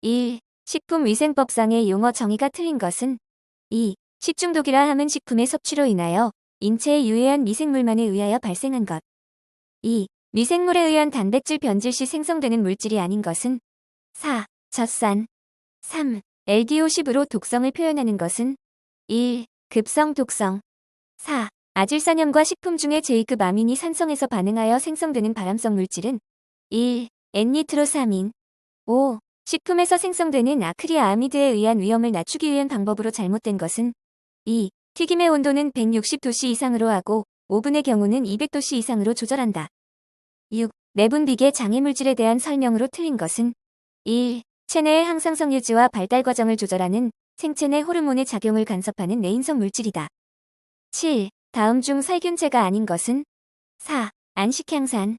1. 식품위생법상의 용어 정의가 틀린 것은 2. 식중독이라 함은 식품의 섭취로 인하여 인체에 유해한 미생물만에 의하여 발생한 것. 2. 미생물에 의한 단백질 변질 시 생성되는 물질이 아닌 것은 4. 젖산 3. LDO10으로 독성을 표현하는 것은 1. 급성 독성 4. 아질산염과 식품 중에 제2급 아민이 산성에서 반응하여 생성되는 발암성 물질은 1. 엔니트로사민 5. 식품에서 생성되는 아크리아아미드에 의한 위험을 낮추기 위한 방법으로 잘못된 것은 2. 튀김의 온도는 160도씨 이상으로 하고 오븐의 경우는 200도씨 이상으로 조절한다. 6. 내분 비계 장애물질에 대한 설명으로 틀린 것은 1. 체내의 항상성 유지와 발달 과정을 조절하는 생체내 호르몬의 작용을 간섭하는 내인성 물질이다. 7. 다음 중 살균제가 아닌 것은 4. 안식향산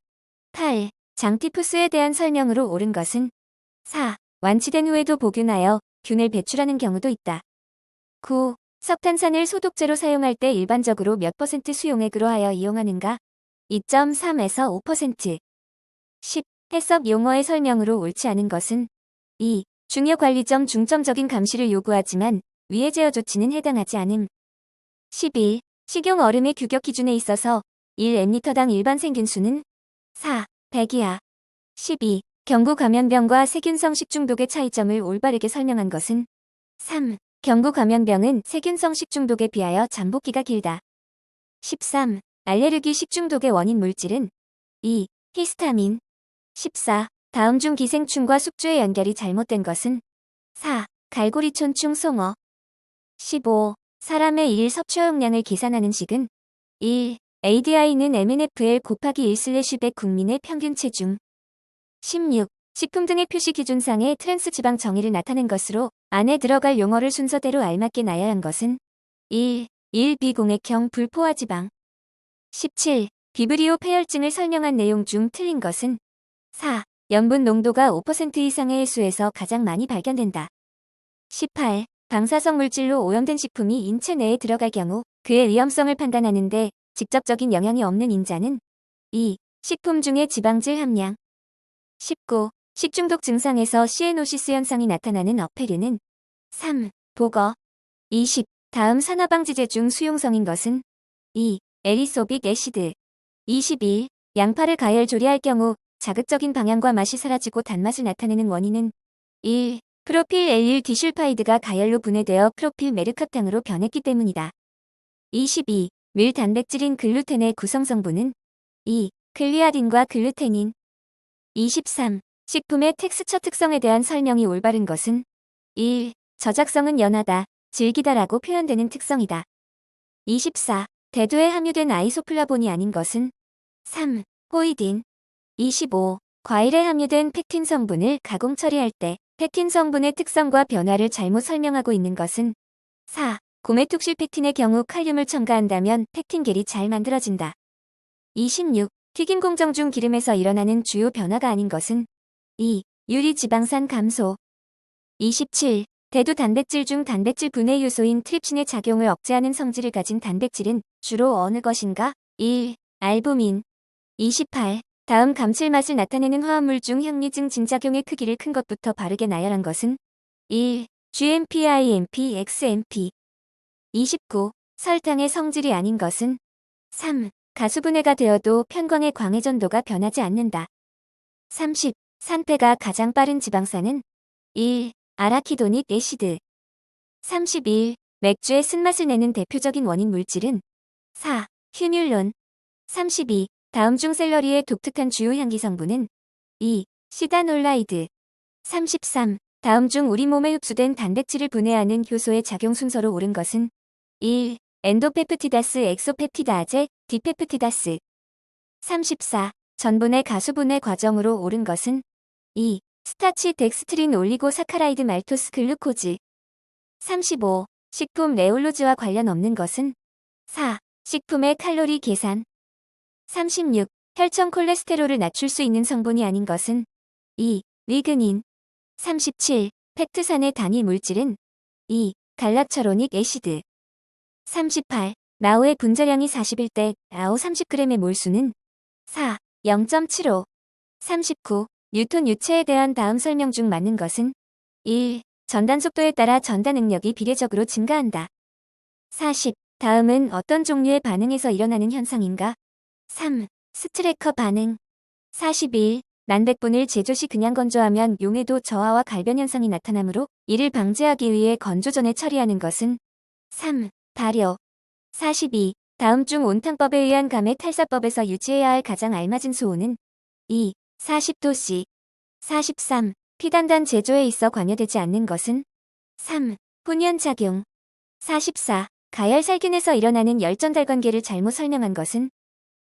8. 장티푸스에 대한 설명으로 옳은 것은 4. 완치된 후에도 복균하여 균을 배출하는 경우도 있다. 9. 석탄산을 소독제로 사용할 때 일반적으로 몇 퍼센트 수용액으로 하여 이용하는가? 2.3에서 5%. 10. 해썹 용어의 설명으로 옳지 않은 것은 2. 중요 관리점 중점적인 감시를 요구하지만 위해 제어 조치는 해당하지 않음. 11. 식용 얼음의 규격 기준에 있어서 1m당 일반 생균수는 4. 100이야. 12. 경구 감염병과 세균성 식중독의 차이점을 올바르게 설명한 것은 3. 경구 감염병은 세균성 식중독에 비하여 잠복기가 길다. 13. 알레르기 식중독의 원인 물질은 2. 히스타민 14. 다음 중 기생충과 숙주의 연결이 잘못된 것은 4. 갈고리촌충 송어 15. 사람의 일 섭취용량을 계산하는 식은 1. ADI는 MNFL 곱하기 1/100 국민의 평균 체중 16. 식품 등의 표시 기준상의 트랜스 지방 정의를 나타낸 것으로 안에 들어갈 용어를 순서대로 알맞게 나열한 것은 1. 1. 비공액형 불포화 지방 17. 비브리오 폐혈증을 설명한 내용 중 틀린 것은 4. 염분 농도가 5% 이상의 해수에서 가장 많이 발견된다. 18. 방사성 물질로 오염된 식품이 인체 내에 들어갈 경우 그의 위험성을 판단하는데 직접적인 영향이 없는 인자는 2. 식품 중의 지방질 함량 19. 식중독 증상에서 시에노시스 현상이 나타나는 어페르는 3. 보거 20. 다음 산화방지제 중 수용성인 것은 2. 에리소빅 애시드 21. 양파를 가열 조리할 경우 자극적인 방향과 맛이 사라지고 단맛을 나타내는 원인은 1. 프로필 엘릴 디슐파이드가 가열로 분해되어 프로필 메르카탕으로 변했기 때문이다. 22. 밀 단백질인 글루텐의 구성 성분은 2. 글리아딘과 글루테닌 23. 식품의 텍스처 특성에 대한 설명이 올바른 것은 1. 저작성은 연하다, 질기다라고 표현되는 특성이다. 24. 대두에 함유된 아이소플라본이 아닌 것은 3. 호이딘 25. 과일에 함유된 펙틴 성분을 가공 처리할 때 펙틴 성분의 특성과 변화를 잘못 설명하고 있는 것은 4. 고메톡실 펙틴의 경우 칼륨을 첨가한다면 펙틴겔이 잘 만들어진다. 26. 튀김 공정 중 기름에서 일어나는 주요 변화가 아닌 것은 2. 유리 지방산 감소 27. 대두 단백질 중 단백질 분해 요소인 트립신의 작용을 억제하는 성질을 가진 단백질은 주로 어느 것인가? 1. 알부민 28. 다음 감칠맛을 나타내는 화합물 중 향리증 진작용의 크기를 큰 것부터 바르게 나열한 것은 1. GMP, IMP, XMP 29. 설탕의 성질이 아닌 것은 3. 가수분해가 되어도 편광의 광해전도가 변하지 않는다. 30. 산패가 가장 빠른 지방산은 1. 아라키도닉 애시드 31. 맥주의 쓴맛을 내는 대표적인 원인 물질은 4. 휴뮬론 32. 다음 중 샐러리의 독특한 주요 향기 성분은 2. 시다놀라이드 33. 다음 중 우리 몸에 흡수된 단백질을 분해하는 효소의 작용 순서로 옳은 것은 1. 엔도페프티다스 엑소페프티다제 디페프티다스 34. 전분의 가수분해 과정으로 옳은 것은 2. 스타치 덱스트린 올리고 사카라이드 말토스 글루코즈 35. 식품 레올로즈와 관련 없는 것은 4. 식품의 칼로리 계산 36. 혈청 콜레스테롤을 낮출 수 있는 성분이 아닌 것은 2. 리그닌 37. 팩트산의 단위 물질은 2. 갈락처로닉 애시드 38. 라오의 분자량이 41대 라오 30g의 몰수는 4. 0.75 39. 뉴턴 유체에 대한 다음 설명 중 맞는 것은 1. 전단 속도에 따라 전단 능력이 비례적으로 증가한다. 40. 다음은 어떤 종류의 반응에서 일어나는 현상인가? 3. 스트레커 반응. 41. 난백분을 제조 시 그냥 건조하면 용해도 저하와 갈변 현상이 나타나므로 이를 방지하기 위해 건조 전에 처리하는 것은 3. 발효. 42. 다음 중 온탕법에 의한 감의 탈사법에서 유지해야 할 가장 알맞은 수온은 2. 40도씨. 43. 피단단 제조에 있어 관여되지 않는 것은 3. 훈연작용. 44. 가열 살균에서 일어나는 열전달 관계를 잘못 설명한 것은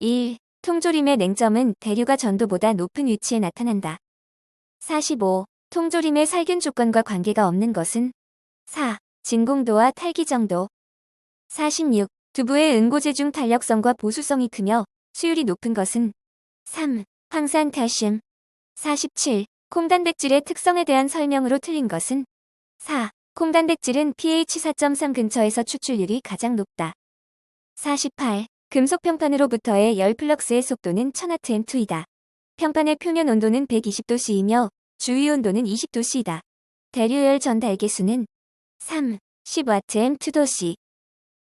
1. 통조림의 냉점은 대류가 전도보다 높은 위치에 나타난다. 45. 통조림의 살균 조건과 관계가 없는 것은 4. 진공도와 탈기 정도. 46. 두부의 응고제 중 탄력성과 보수성이 크며 수율이 높은 것은 3. 황산 칼슘. 47. 콩단백질의 특성에 대한 설명으로 틀린 것은 4. 콩단백질은 pH 4.3 근처에서 추출률이 가장 높다. 48. 금속 평판으로부터의 열 플럭스의 속도는 1000atm2이다. 평판의 표면 온도는 120도씨이며 주위 온도는 20도씨이다. 대류열 전달계수는 3. 10atm2도씨.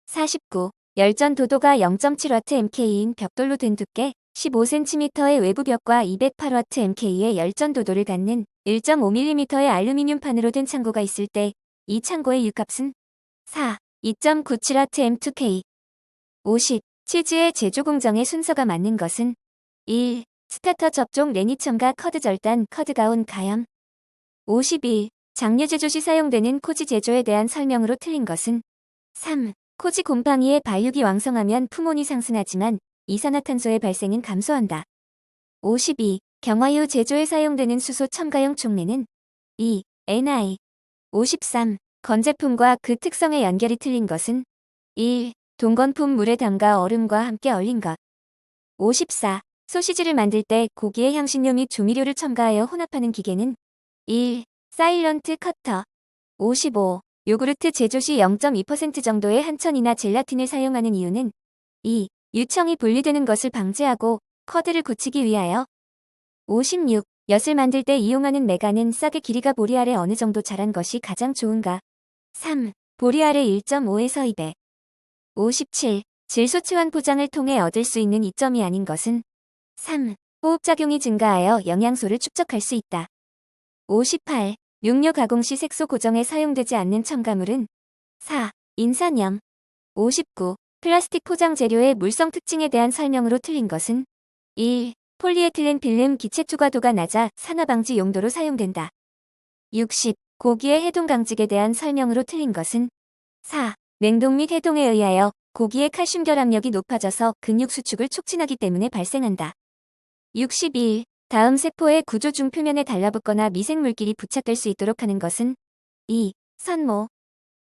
49. 열전 도도가 0.7Wmk인 벽돌로 된 두께 15cm의 외부 벽과 208Wmk의 열전 도도를 갖는 1.5mm의 알루미늄판으로 된 창고가 있을 때 이 창고의 유값은 4. 2.97Wm2k. 50. 치즈의 제조 공정의 순서가 맞는 것은 1. 스타터 접종 레니첨과 커드 절단 커드 가온 가염 51. 장류 제조 시 사용되는 코지 제조에 대한 설명으로 틀린 것은 3. 코지 곰팡이의 발육이 왕성하면 푸몬이 상승하지만 이산화탄소의 발생은 감소한다. 52. 경화유 제조에 사용되는 수소 첨가용 촉매는 2. NI 53. 건제품과 그 특성의 연결이 틀린 것은 1. 동건품 물에 담가 얼음과 함께 얼린 것. 54. 소시지를 만들 때 고기의 향신료 및 조미료를 첨가하여 혼합하는 기계는 1. 사일런트 커터 55. 요구르트 제조 시 0.2% 정도의 한천이나 젤라틴을 사용하는 이유는 2. 유청이 분리되는 것을 방지하고 커드를 굳히기 위하여 56. 엿을 만들 때 이용하는 메가는 싹의 길이가 보리 아래 어느 정도 자란 것이 가장 좋은가? 3. 보리 아래 1.5에서 2배. 57. 질소치환 포장을 통해 얻을 수 있는 이점이 아닌 것은 3. 호흡작용이 증가하여 영양소를 축적할 수 있다. 58. 육류 가공 시 색소 고정에 사용되지 않는 첨가물은 4. 인산염. 59. 플라스틱 포장 재료의 물성 특징에 대한 설명으로 틀린 것은 1. 폴리에틸렌 필름 기체 투과도가 낮아 산화방지 용도로 사용된다. 60. 고기의 해동 강직에 대한 설명으로 틀린 것은 4. 냉동 및 해동에 의하여 고기의 칼슘 결합력이 높아져서 근육 수축을 촉진하기 때문에 발생한다. 61. 다음 세포의 구조 중 표면에 달라붙거나 미생물끼리 부착될 수 있도록 하는 것은 2. 선모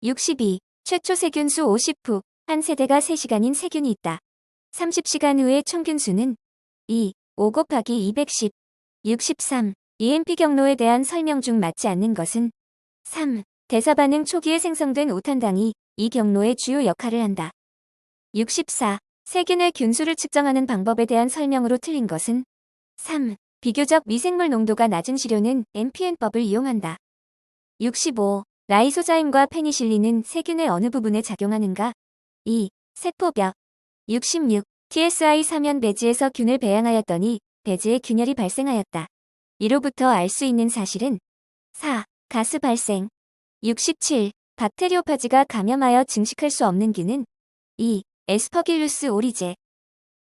62. 최초 세균수 50후 한 세대가 3시간인 세균이 있다. 30시간 후의 총균수는 2. 5 곱하기 210. 63. EMP 경로에 대한 설명 중 맞지 않는 것은 3. 대사 반응 초기에 생성된 오탄당이 이 경로의 주요 역할을 한다. 64. 세균의 균수를 측정하는 방법에 대한 설명으로 틀린 것은 3. 비교적 미생물 농도가 낮은 시료는 MPN법을 이용한다. 65. 라이소자임과 페니실린은 세균의 어느 부분에 작용하는가? 2. 세포벽. 66. TSI 사면 배지에서 균을 배양하였더니 배지에 균열이 발생하였다. 이로부터 알 수 있는 사실은 4. 가스 발생. 67. 박테리오파지가 감염하여 증식할 수 없는 균은 2. 에스퍼길루스 오리제.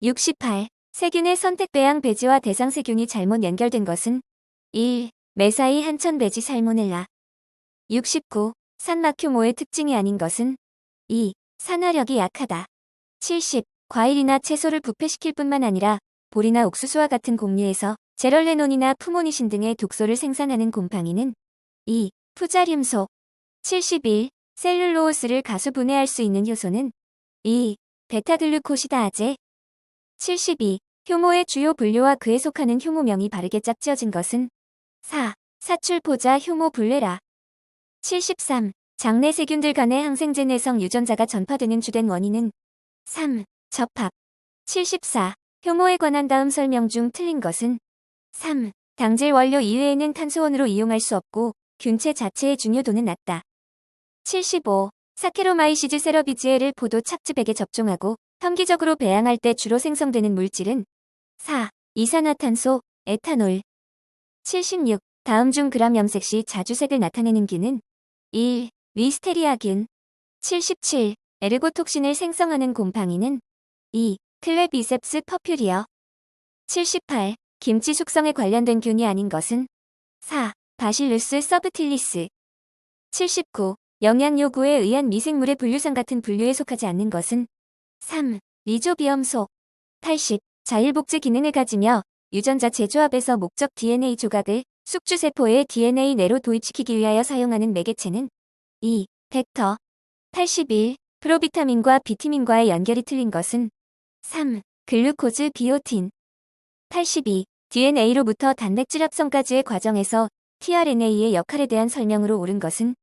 68. 세균의 선택 배양 배지와 대상 세균이 잘못 연결된 것은 1. 메사이 한천 배지 살모넬라. 69. 산막효모의 특징이 아닌 것은 2. 산화력이 약하다. 70. 과일이나 채소를 부패시킬 뿐만 아니라 볼이나 옥수수와 같은 곡류에서 제럴레논이나 푸모니신 등의 독소를 생산하는 곰팡이는 2. 푸자륨소 71. 셀룰로오스를 가수 분해할 수 있는 효소는 2. 베타글루코시다아제 72. 효모의 주요 분류와 그에 속하는 효모명이 바르게 짝지어진 것은 4. 사출포자 효모 블레라 73. 장내 세균들 간의 항생제 내성 유전자가 전파되는 주된 원인은 3. 접합 74. 효모에 관한 다음 설명 중 틀린 것은 3. 당질 원료 이외에는 탄소원으로 이용할 수 없고 균체 자체의 중요도는 낮다. 75. 사케로마이시즈 세러비지에를 포도 착즙액에 접종하고 현기적으로 배양할 때 주로 생성되는 물질은 4. 이산화탄소, 에탄올 76. 다음 중 그람 염색 시 자주색을 나타내는 균은 1. 리스테리아균 77. 에르고톡신을 생성하는 곰팡이는 2. 클레비셉스 퍼퓨리어 78. 김치 숙성에 관련된 균이 아닌 것은 4. 바실루스 서브틸리스 79. 영양 요구에 의한 미생물의 분류상 같은 분류에 속하지 않는 것은 3. 리조비엄 속 80. 자율복제 기능을 가지며 유전자 재조합에서 목적 DNA 조각을 숙주세포의 DNA 내로 도입시키기 위하여 사용하는 매개체는 2. 벡터 81. 프로비타민과 비티민과의 연결이 틀린 것은 3. 글루코즈 비오틴 82. DNA로부터 단백질 합성까지의 과정에서 tRNA의 역할에 대한 설명으로 옳은 것은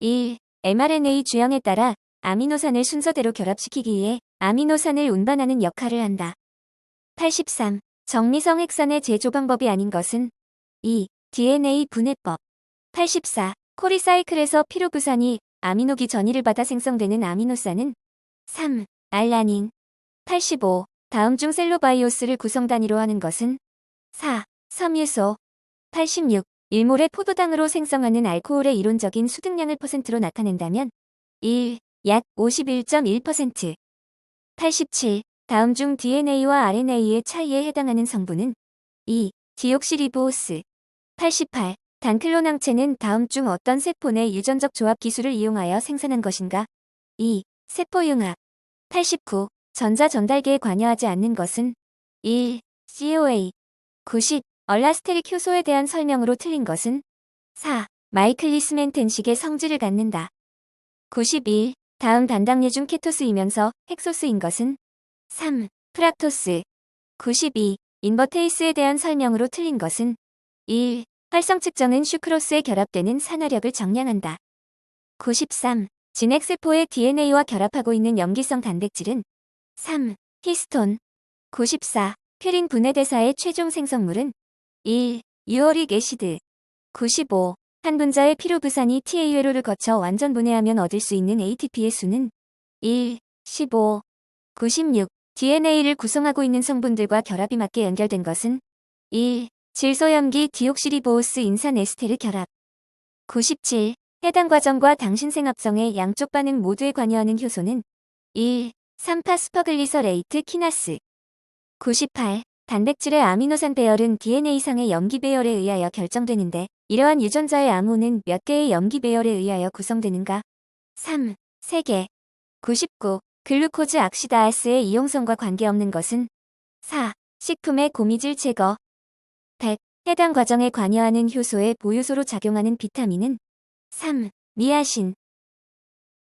1. mRNA 주형에 따라 아미노산을 순서대로 결합시키기 위해 아미노산을 운반하는 역할을 한다. 83. 정미성 핵산의 제조 방법이 아닌 것은 2. DNA 분해법 84. 코리사이클에서 피로부산이 아미노기 전이를 받아 생성되는 아미노산은 3. 알라닌 85. 다음 중 셀로바이오스를 구성 단위로 하는 것은 4. 섬유소 86. 일몰의 포도당으로 생성하는 알코올의 이론적인 수득량을 퍼센트로 나타낸다면 1. 약 51.1% 87. 다음 중 DNA와 RNA의 차이에 해당하는 성분은 2. 디옥시리보스 88. 단클론 항체는 다음 중 어떤 세포 내 유전적 조합 기술을 이용하여 생산한 것인가? 2. 세포융합 89. 전자 전달계에 관여하지 않는 것은 1. COA 90. 얼라스테릭 효소에 대한 설명으로 틀린 것은 4. 마이클리스멘 텐식의 성질을 갖는다. 91. 다음 단당류 중 케토스이면서 헥소스인 것은 3. 프락토스 92. 인버테이스에 대한 설명으로 틀린 것은 1. 활성 측정은 슈크로스에 결합되는 산화력을 정량한다. 93. 진핵세포의 DNA와 결합하고 있는 염기성 단백질은 3. 히스톤 94. 퓨린 분해대사의 최종 생성물은 1. 유어릭 애시드 95. 한 분자의 피로부산이 TA회로를 거쳐 완전 분해하면 얻을 수 있는 ATP의 수는 1. 15. 96. DNA를 구성하고 있는 성분들과 결합이 맞게 연결된 것은 1. 질소염기 디옥시리보오스 인산 에스테르 결합 97. 해당 과정과 당신생합성의 양쪽 반응 모두에 관여하는 효소는 1. 3파스퍼글리서레이트 키나스 98. 단백질의 아미노산 배열은 DNA상의 염기 배열에 의하여 결정되는데 이러한 유전자의 암호는 몇 개의 염기 배열에 의하여 구성되는가? 3. 3개 99. 글루코즈 악시다아스의 이용성과 관계없는 것은 4. 식품의 고미질 제거 100. 해당 과정에 관여하는 효소의 보유소로 작용하는 비타민은 3. 미아신